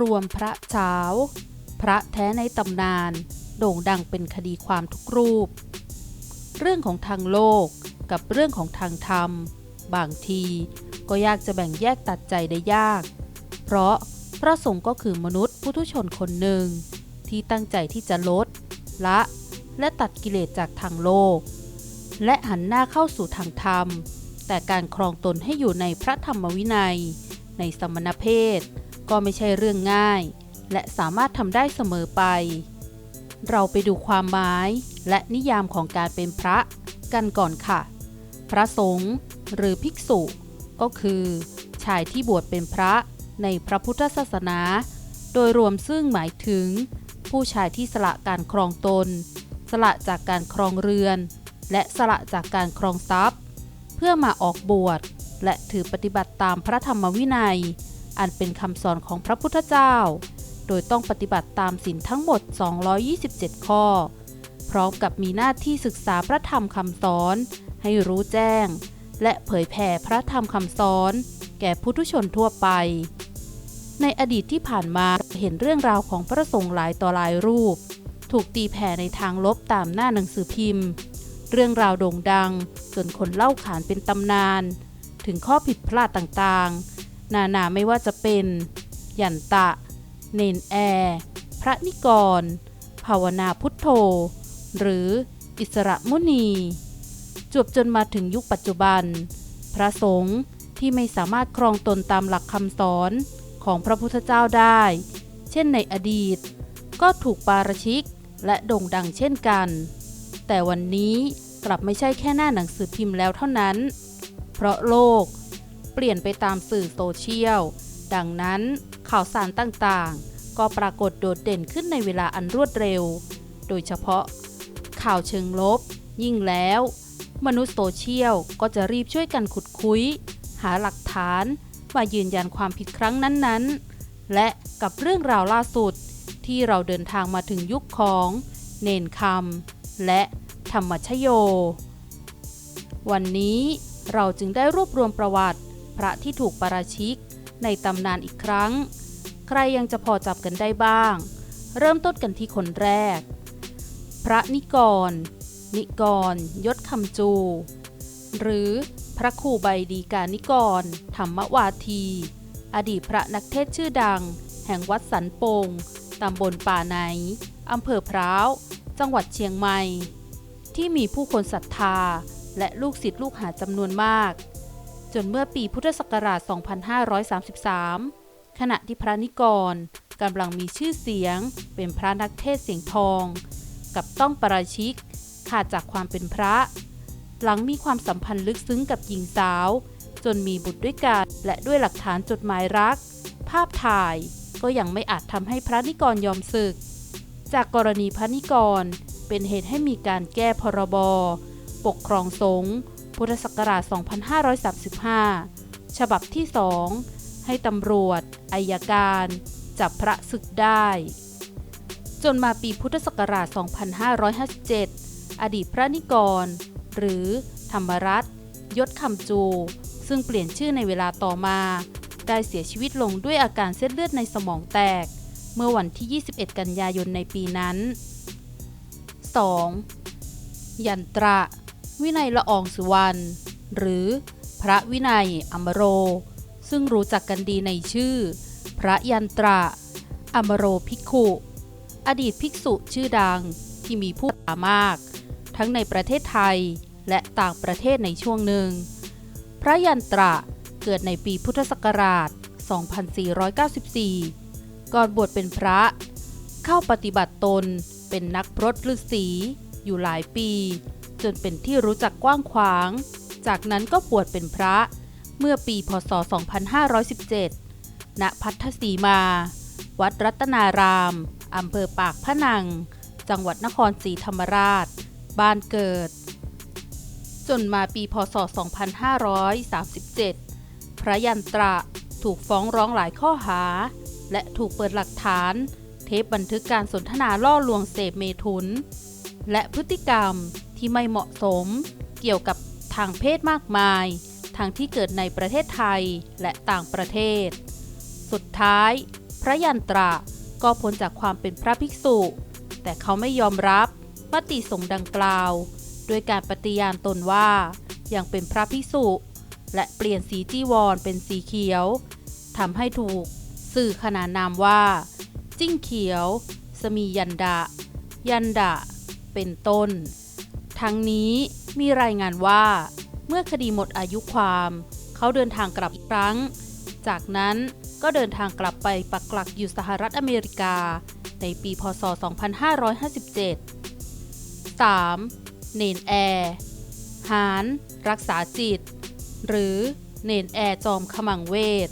รวมพระเช้า พระแท้ในตำนาน โด่งดังเป็นคดีความทุกรูป เรื่องของทางโลกกับเรื่องของทางธรรม บางทีก็ยากจะแบ่งแยกตัดใจได้ยาก เพราะพระสงฆ์ก็คือมนุษย์ผู้ทุชนคนหนึ่ง ที่ตั้งใจที่จะลด ละ และตัดกิเลสจากทางโลก และหันหน้าเข้าสู่ทางธรรม แต่การครองตนให้อยู่ในพระธรรมวินัย ในสมณเพศ ก็ไม่ใช่เรื่องง่าย และสามารถทำได้เสมอไป เราไปดูความหมายและนิยามของการเป็นพระกันก่อนค่ะ พระสงฆ์หรือภิกษุ ก็คือ ชายที่บวชเป็นพระในพระพุทธศาสนา โดยรวมซึ่งหมายถึง ผู้ชายที่สละการครองตน สละจากการครองเรือน และสละจากการครองทรัพย์ เพื่อมาออกบวชและถือปฏิบัติตามพระธรรมวินัย อันเป็นคำสอนของพระพุทธเจ้า โดยต้องปฏิบัติตามศีลทั้งหมด 227 ข้อ พร้อมกับมีหน้าที่ศึกษาพระธรรมคำสอน ให้รู้แจ้ง และเผยแผ่พระธรรมคำสอน แก่พุทุชนทั่วไป ในอดีตที่ผ่านมาเห็นเรื่องราวของพระสงฆ์หลายต่อหลายรูป ถูกตีแผ่ในทางลบตามหน้าหนังสือพิมพ์ เรื่องราวโด่งดัง จนคนเล่าขานเป็นตำนาน ถึงข้อผิดพลาดต่างๆ นานาไม่ว่าจะเป็น ยันตะ เนนแอร์พระนิกร ภาวนาพุทโธ หรืออิสระมุนี จวบจนมาถึงยุคปัจจุบัน พระสงฆ์ที่ไม่สามารถครองตนตามหลักคำสอนของพระพุทธเจ้าได้ เช่นในอดีต ก็ถูกปาราชิกและโด่งดังเช่นกัน แต่วันนี้กลับไม่ใช่แค่หน้าหนังสือพิมพ์แล้วเท่านั้น เพราะโลก เปลี่ยนไปตามสื่อโซเชียล ดังนั้นข่าวสารต่างๆ ก็ปรากฏโดดเด่นขึ้นในเวลาอันรวดเร็ว โดยเฉพาะ ข่าวเชิงลบ ยิ่งแล้ว มนุษย์โซเชียลก็จะรีบช่วยกันขุดคุย หาหลักฐานมายืนยันความผิดครั้งนั้นๆ และกับเรื่องราวล่าสุดที่เราเดินทางมาถึงยุคของ เนนคำและธรรมชโย วันนี้เราจึงได้รวบรวมประวัติ พระที่ถูกปราชิก ในตำนานอีกครั้ง ใครยังจะพอจับกันได้บ้าง เริ่มต้นกันที่คนแรก พระนิกร นิกร ยศคำจู หรือพระครูใบดีกานิกร ธรรมวาที อดีตพระนักเทศชื่อดัง แห่งวัดสันปงตำบลป่าไหนอำเภอพร้าว จังหวัดเชียงใหม่ ที่มีผู้คนศรัทธาและลูกศิษย์ลูกหาจำนวนมาก จนเมื่อปีพุทธศักราช 2533 ขณะที่พระนิกรกำลังมีชื่อเสียง เป็นพระนักเทศเสียงทอง กับต้องประราชิก ขาดจากความเป็นพระ หลังมีความสัมพันธ์ลึกซึ้งกับหญิงสาว จนมีบุตรด้วยกันและด้วยหลักฐานจดหมายรัก ภาพถ่ายก็ยังไม่อาจทำให้พระนิกรยอมศึก จากกรณีพระนิกรเป็นเหตุให้มีการแก้พรบ ปกครองสงฆ์ พุทธศักราช 2535 ฉบับที่ 2 ให้ตำรวจอายการ จับพระศึกได้ จนมาปีพุทธศักราช 2557 อดีตพระนิกร หรือธรรมรัตน์ยศคำจู ซึ่งเปลี่ยนชื่อในเวลาต่อมา ได้เสียชีวิตลงด้วยอาการเส้นเลือดในสมองแตก เมื่อวันที่ 21 กันยายนในปีนั้น 2. ยันตระ วินัยละอองสุวรรณหรือพระวินัยอมโร ซึ่งรู้จักกันดีในชื่อ พระยันตระอมโรภิกขุ อดีตภิกษุชื่อดังที่มีผู้ป่ามาก ทั้งในประเทศไทยและต่างประเทศในช่วงหนึ่ง พระยันตระเกิดในปีพุทธศักราช 2494 ก่อนบวชเป็นพระ เข้าปฏิบัติตนเป็นนักพรตฤาษีอยู่หลายปี จนเป็นที่รู้จักกว้างขวาง จากนั้นก็บวชเป็นพระ เมื่อปีพศ 2517 ณ พัทธสีมา วัดรัตนาราม อำเภอปากพนัง จังหวัดนครศรีธรรมราช บ้านเกิด จนมาปีพศ 2537 พระยันตระถูกฟ้องร้องหลายข้อหา และถูกเปิดหลักฐานเทปบันทึกการสนทนาล่อลวงเสพเมถุน และพฤติกรรม ที่ไม่เหมาะสม เกี่ยวกับทางเพศมากมาย ทั้งที่เกิดในประเทศไทยและต่างประเทศ สุดท้าย พระยันตระก็พ้นจากความเป็นพระภิกษุ แต่เขาไม่ยอมรับมติสงดังกล่าวโดยการปฏิญาณตนว่ายังเป็นพระภิกษุ และเปลี่ยนสีจีวรเป็นสีเขียวทำให้ถูก สื่อขนานนามว่า จิ้งเขียว สมียันดะ ยันดะ เป็นต้น ทั้งนี้มีรายงานว่า เมื่อคดีหมดอายุความ เขาเดินทางกลับอีกครั้ง จากนั้นก็เดินทางกลับไปปักหลักอยู่สหรัฐอเมริกา ในปีพศ 2557 3. เนนแอร์หารรักษาจิต หรือเนนแอร์จอมขมังเวท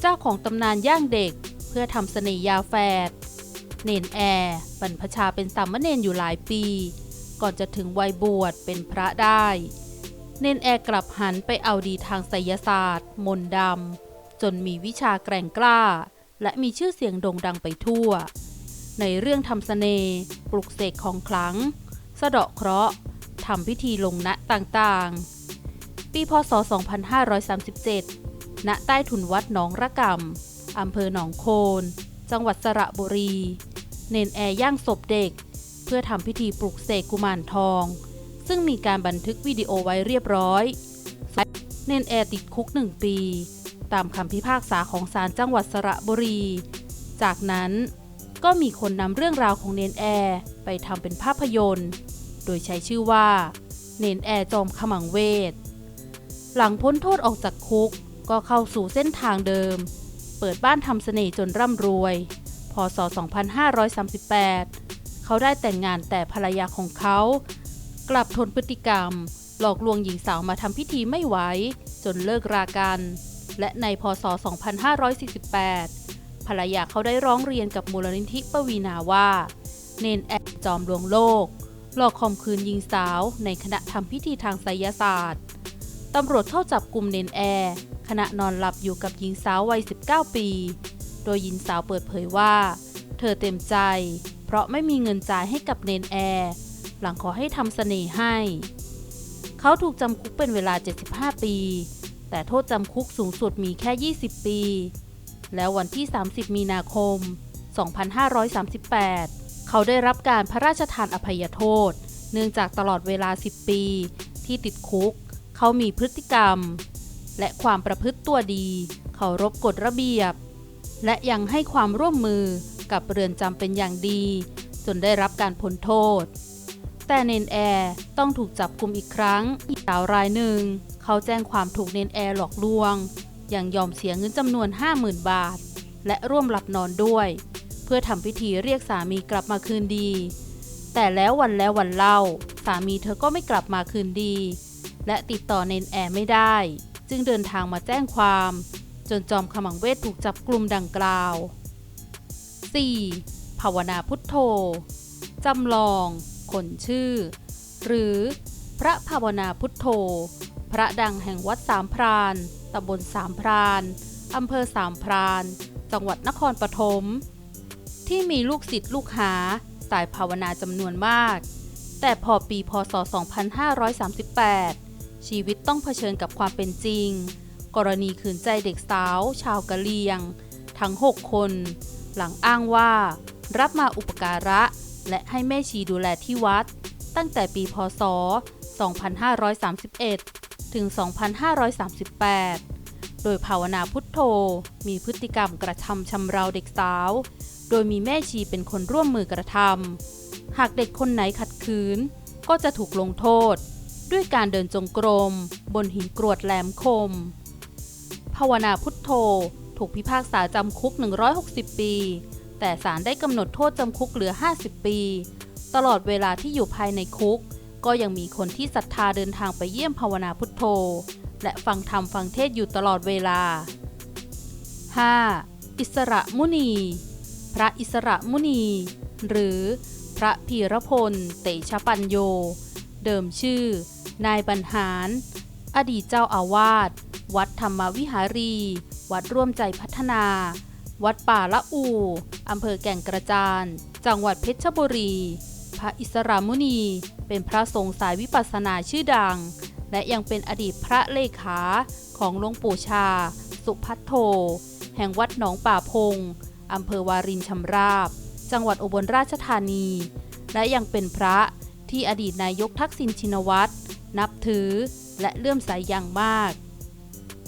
เจ้าของตำนานย่างเด็กเพื่อทำเสน่ห์ยาแฝดเนนแอร์บรรพชาเป็นสามเณรอยู่หลายปี ก่อนจะถึงวัยบวชเป็นพระได้ เนนแอร์กลับหันไปเอาดีทางไสยศาสตร์ มนต์ดำ จนมีวิชาแกร่งกล้า และมีชื่อเสียงโด่งดังไปทั่ว ในเรื่องทำเสน่ห์ปลุกเสกของขลัง สะเดาะเคราะห์ทำพิธีลงณต่างๆ ปีพศ 2537 ณ ใต้ถุนวัดหนองระกำอำเภอหนองโคน จังหวัดสระบุรี เนนแอร์ย่างศพเด็ก เพื่อทำพิธีปลุกเสกกุมารทอง ซึ่งมีการบันทึกวิดีโอไว้เรียบร้อย เนนแอร์ติดคุกหนึ่งปี ตามคำพิพากษาของศาลจังหวัดสระบุรี จากนั้นก็มีคนนำเรื่องราวของเนนแอร์ไปทำเป็นภาพยนตร์ โดยใช้ชื่อว่า เนนแอร์จอมขมังเวท หลังพ้นโทษออกจากคุกก็เข้าสู่เส้นทางเดิม เปิดบ้านทำเสน่ห์จนร่ำรวย พศ 2538 เขาได้แต่งงานแต่ภรรยาของเขา กลับทนพฤติกรรม หลอกลวงหญิงสาวมาทำพิธีไม่ไหว จนเลิกรากัน และในพศ 2548 ภรรยาเขาได้ร้องเรียนกับมูลนิธิปวีนาว่า เนนแอดจอมลวงโลก หลอกข่มขืนหญิงสาวในขณะทำพิธีทางไสยศาสตร์ตำรวจเข้าจับกลุ่มเนนแอร์ขณะนอนหลับอยู่กับหญิงสาววัย 19 ปี โดยหญิงสาวเปิดเผยว่า เธอเต็มใจ ราะไม่มีเงินจ่ายให้กับเนนแอร์หลังขอให้ทำเสน่ห์ให้ เขาถูกจำคุกเป็นเวลา 75 ปี แต่โทษจำคุกสูงสุดมีแค่ 20 ปี แล้ววันที่ 30 มีนาคม 2538 เขาได้รับการพระราชทานอภัยโทษ เนื่องจากตลอดเวลา 10 ปี ที่ติดคุก เขามีพฤติกรรม และความประพฤติตัวดีเขารบกฎระเบียบ และยังให้ความร่วมมือ กับเรือนจำเป็นอย่างดี จนได้รับการพ้นโทษ แต่เนนแอร์ต้องถูกจับกุมอีกครั้ง อีกสาวรายหนึ่ง เขาแจ้งความถูกเนนแอร์หลอกลวง ยังยอมเสียเงินจำนวน 50,000 บาท และร่วมหลับนอนด้วย เพื่อทำพิธีเรียกสามีกลับมาคืนดี แต่แล้ววันแล้ววันเล่า สามีเธอก็ไม่กลับมาคืนดี และติดต่อเนนแอร์ไม่ได้ จึงเดินทางมาแจ้งความจนจอมขมังเวทถูกจับกลุ่มดังกล่าว 4. ภาวนาพุทโธ จำลอง คนชื่อ หรือ พระภาวนาพุทโธ พระดังแห่งวัดสามพรานตำบลสามพรานอำเภอสามพราน จังหวัดนครปฐม ที่มีลูกศิษย์ลูกหา สายภาวนาจำนวนมาก แต่พอปีพศ 2538 ชีวิตต้องเผชิญกับความเป็นจริง กรณีขืนใจเด็กสาว ชาวกะเหลียง ทั้ง 6 คน หลังอ้างว่า รับมาอุปการะ และให้แม่ชีดูแลที่วัด ตั้งแต่ปีพศ 2531 ถึง 2538 โดยภาวนาพุทโธมีพฤติกรรมกระทำชำเราเด็กสาว โดยมีแม่ชีเป็นคนร่วมมือกระทำหากเด็กคนไหนขัดขืน ก็จะถูกลงโทษ ด้วยการเดินจงกรม บนหินกรวดแหลมคม ภาวนาพุทโธ ถูกพิพากษาจำคุก 160 ปี แต่ศาลได้กำหนดโทษจำคุกเหลือ 50 ปี ตลอดเวลาที่อยู่ภายในคุก ก็ยังมีคนที่ศรัทธาเดินทางไปเยี่ยมภาวนาพุทโธ และฟังธรรมฟังเทศอยู่ตลอดเวลา 5. อิสระมุนี พระอิสระมุนี หรือ พระพีรพล เตชะปัญโย เดิมชื่อ นายบรรหาร อดีตเจ้าอาวาส วัดธรรมวิหารี วัดร่วมใจพัฒนา วัดป่าละอู อำเภอแก่งกระจาน จังหวัดเพชรบุรี พระอิสรามุนี เป็นพระสงฆ์สายวิปัสสนาชื่อดัง และยังเป็นอดีตพระเลขาของหลวงปู่ชา สุพัทโท แห่งวัดหนองป่าพง อำเภอวารินชำราบ จังหวัดอุบลราชธานี และยังเป็นพระที่อดีตนายกทักษิณชินวัตรนับถือและเลื่อมใสอย่างมาก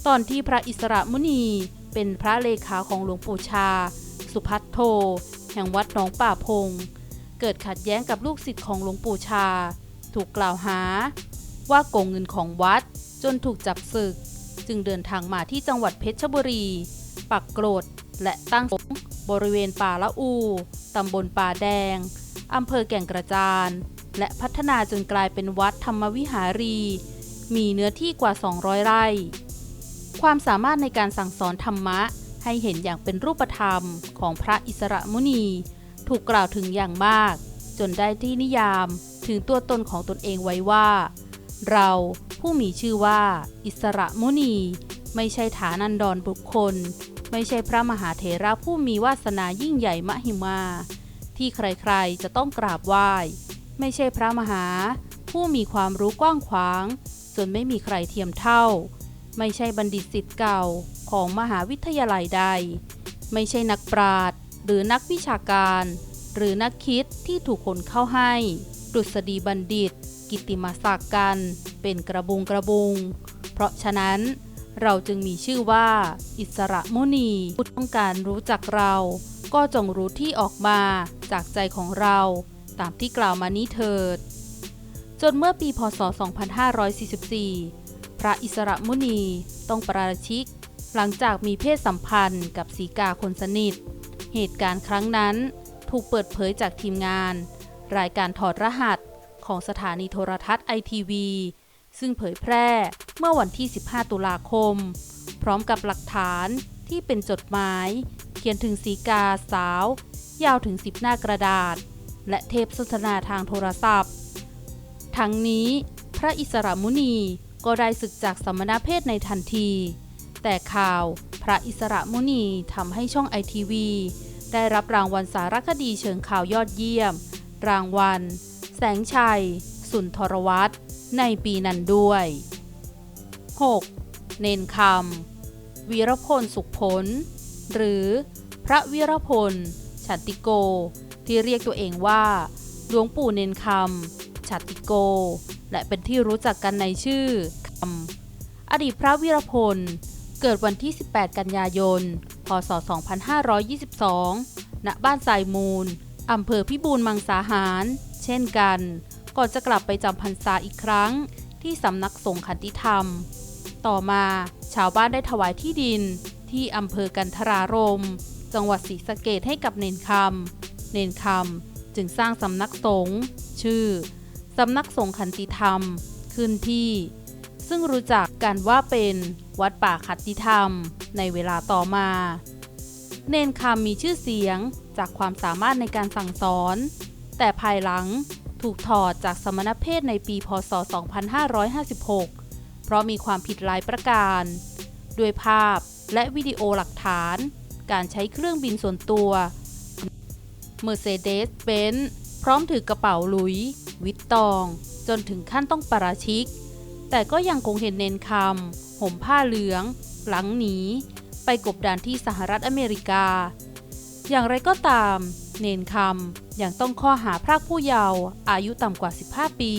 ตอนที่พระอิสระมุนี เป็นพระเลขาของหลวงปู่ชา สุพัทโท แห่งวัดหนองป่าพง เกิดขัดแย้งกับลูกศิษย์ของหลวงปู่ชา ถูกกล่าวหา ว่าโกงเงินของวัดจนถูกจับศึก จึงเดินทางมาที่จังหวัดเพชรบุรี ปักโกรธและตั้งสงฆ์บริเวณป่าละอู ตำบลป่าแดง อำเภอแก่งกระจาน และพัฒนาจนกลายเป็นวัดธรรมวิหารี มีเนื้อที่กว่า 200 ไร่ ความสามารถในการสั่งสอนธรรมะ ให้เห็นอย่างเป็นรูปธรรมของพระอิสระมุนี ถูกกล่าวถึงอย่างมาก จนได้ที่นิยามถึงตัวตนของตนเองไว้ว่า เราผู้มีชื่อว่า อิสระมุนี ไม่ใช่ฐานันดรบุคคล ไม่ใช่พระมหาเถระผู้มีวาสนายิ่งใหญ่มหิมา ที่ใครๆจะต้องกราบไหว้ ไม่ใช่พระมหา ผู้มีความรู้กว้างขวาง จนไม่มีใครเทียมเท่า ไม่ใช่บัณฑิตสิทธิ์เก่าของมหาวิทยาลัยใด ไม่ใช่นักปราชญ์หรือนักวิชาการ หรือนักคิดที่ถูกคนเข้าให้ดุษฎีบัณฑิต กิตติมาศักดิ์กัน เป็นกระบุงกระบุง เพราะฉะนั้นเราจึงมีชื่อว่า อิสระมุนีผู้ต้องการรู้จักเรา ก็จงรู้ที่ออกมาจากใจของเราตามที่กล่าวมานี้เถิด จนเมื่อปีพศ 2544 พระอิสระมุนีต้องปราชิก หลังจากมีเพศสัมพันธ์กับสีกาคนสนิท เหตุการณ์ครั้งนั้นถูกเปิดเผยจากทีมงาน รายการถอดรหัสของสถานีโทรทัศน์ไอทีวีซึ่งเผยแพร่เมื่อวันที่ 15 ตุลาคม พร้อมกับหลักฐานที่เป็นจดหมาย เขียนถึงสีกาสาว ยาวถึง 10 หน้ากระดาษ และเทปสนทนาทางโทรศัพท์ ทั้งนี้พระอิสระมุนี ก็ได้ศึกจากสมณเพศในทันที แต่ข่าวพระอิสระมุนีทำให้ช่องไอทีวีได้รับรางวัลสารคดีเชิงข่าวยอดเยี่ยม รางวัล แสงชัย สุนทรวัตรในปีนั้นด้วย 6. เนนคำวีรพลสุขผล หรือพระวีรพลฉัตติโก ที่เรียกตัวเองว่า หลวงปู่เนนคำฉัตติโก และเป็นที่รู้จักกันในชื่อคำอดีตพระวีรพล เกิดวันที่ 18 กันยายน พศ 2522 ณ บ้านทรายมูล อำเภอพิบูลมังสาหาร เช่นกัน ก่อนจะกลับไปจำพรรษาอีกครั้ง ที่สำนักสงฆ์ขันติธรรม ต่อมาชาวบ้านได้ถวายที่ดินที่อำเภอกันทรารม จังหวัดศรีสะเกดให้กับเนนคำ เนนคำจึงสร้างสำนักสงฆ์ชื่อ สำนักสงฆ์ขันติธรรมขึ้นที่ ซึ่งรู้จักกันว่าเป็นวัดป่าขันติธรรมในเวลาต่อมา เนนคำมีชื่อเสียงจากความสามารถในการสั่งสอน แต่ภายหลังถูกถอดจากสมณเพศในปีพศ 2556 เพราะมีความผิดหลายประการ ด้วยภาพและวิดีโอหลักฐาน การใช้เครื่องบินส่วนตัว Mercedes Benz พร้อมถือกระเป๋าลุย วิตตอง จนถึงขั้นต้องปราชิก แต่ก็ยังคงเห็นเนนคำห่มผ้าเหลือง หลังหนี ไปกบดานที่สหรัฐอเมริกา อย่างไรก็ตาม เนนคำยังต้องข้อหาพรากผู้เยาว์อายุต่ำกว่า 15 ปี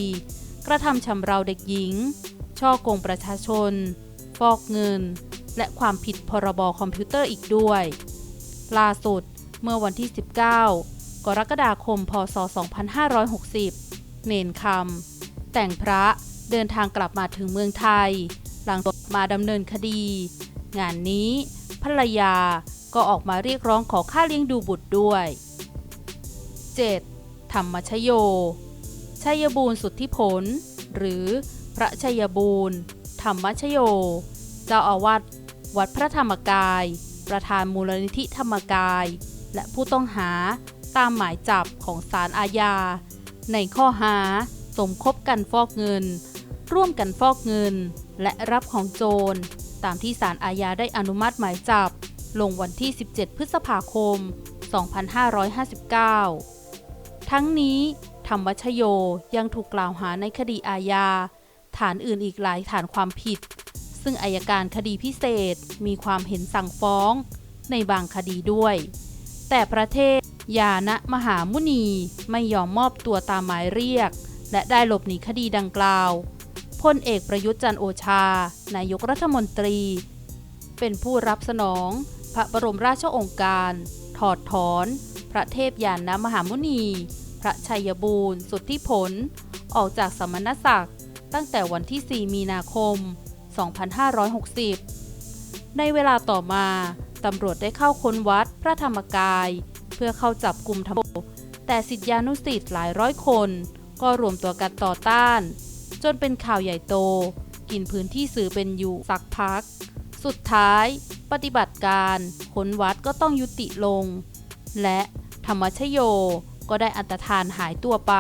กระทำชำเราเด็กหญิง ช่อโกงประชาชน ฟอกเงิน และความผิดพรบคอมพิวเตอร์อีกด้วย ล่าสุดเมื่อวันที่ 19 กรกฎาคม พศ 2560 เนนคำ แต่งพระเดินทางกลับมาถึงเมืองไทย หลังตกมาดำเนินคดี งานนี้ภรรยาก็ออกมาเรียกร้องขอค่าเลี้ยงดูบุตรด้วย 7. ธรรมชโย ชัยบูรณ์สุทธิผล หรือพระชัยบูรณ์ธรรมชโย เจ้าอาวาสวัดพระธรรมกาย ประธานมูลนิธิธรรมกาย และผู้ต้องหา ตามหมายจับของศาลอาญา ในข้อหา สมคบกันฟอกเงิน ร่วมกันฟอกเงิน และรับของโจร ตามที่ศาลอาญาได้อนุมัติหมายจับ ลงวันที่ 17 พฤษภาคม 2559 ทั้งนี้ธรรมชโยยังถูกกล่าวหาในคดีอาญา ฐานอื่นอีกหลายฐานความผิด ซึ่งอายการคดีพิเศษมีความเห็นสั่งฟ้อง ในบางคดีด้วย แต่ประเทศ ยานะมหามุนีไม่ยอมมอบตัวตามหมายเรียก และได้หลบหนีคดีดังกล่าวพลเอกประยุทธ์จันโอชา นายกรัฐมนตรี เป็นผู้รับสนอง พระบรมราชโองการ ถอดถอน พระเทพยานนะมหามุนี พระชัยบูรณ์ สุทธิผล ออกจากสมณศักดิ์ ตั้งแต่วันที่ 4 มีนาคม 2560 ในเวลาต่อมา ตำรวจได้เข้าค้นวัดพระธรรมกาย เพื่อเข้าจับกลุ่มธรรมแต่สิทธิานุสิทธิ์หลายร้อยคน ก็รวมตัวกันต่อต้าน จนเป็นข่าวใหญ่โต กินพื้นที่สื่อเป็นอยู่สักพัก สุดท้าย ปฏิบัติการค้นวัดก็ต้องยุติลง และธรรมชโยก็ได้อันตรธานหายตัวไป